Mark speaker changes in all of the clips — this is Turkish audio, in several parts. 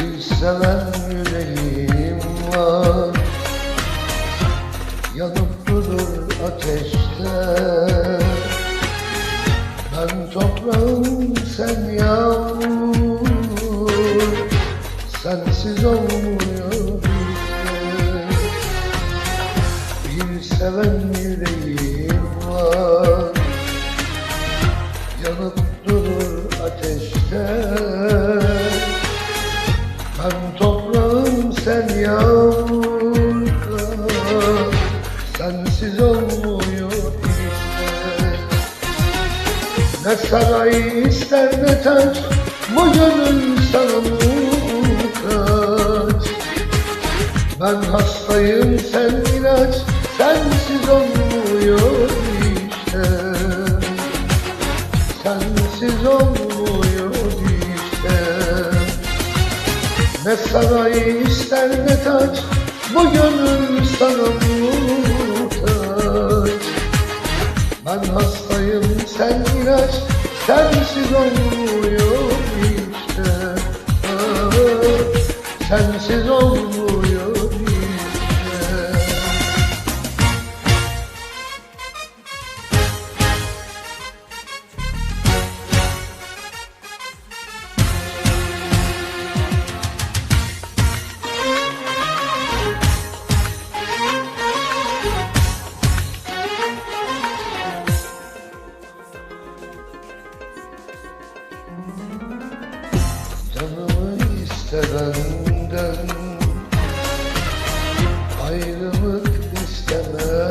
Speaker 1: Bir seven yüreğim var. Yanıp durur ateşte. Ben toprağım sen yağmur. Sensiz olmuyor bizde. Bir seven yüreğim var. Yanıp durur ateşte sen kar Sensiz olmuyor işte. Ne saray ister ne taç Bu gönül sana muhtaç. Ben hastayım sen ilaç Sensiz olmuyor işte. Sensiz olmuyor işte Ne saray ister ne taç Bu gönül sana muhtaç. Ben hastayım sen ilaç Sensiz olmuyor işte. Sensiz olmuyor Canımı iste benden Ayrılık isteme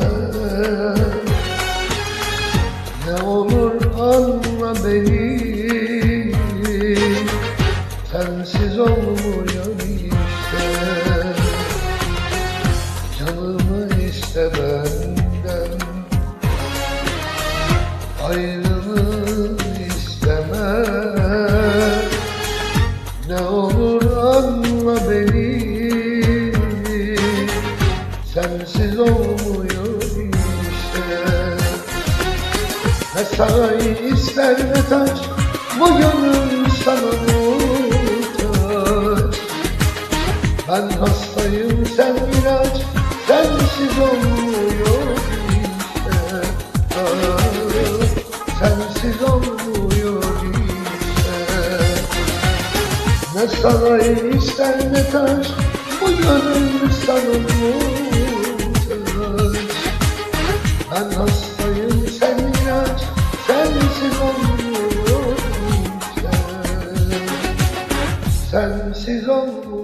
Speaker 1: Ne olur anla beni Sensiz olmuyor Sensiz olmuyor işte. Ne saray ister ne taç Bu gönül sana muhtaç. Ben hastayım sen ilaç Sensiz olmuyor işte. Ah, Sensiz olmuyor işte. Ne saray ister ne gönül sanılmaz Ben hastayım sen ilaç Sensiz olmuyorum sen Sensiz olmuyorum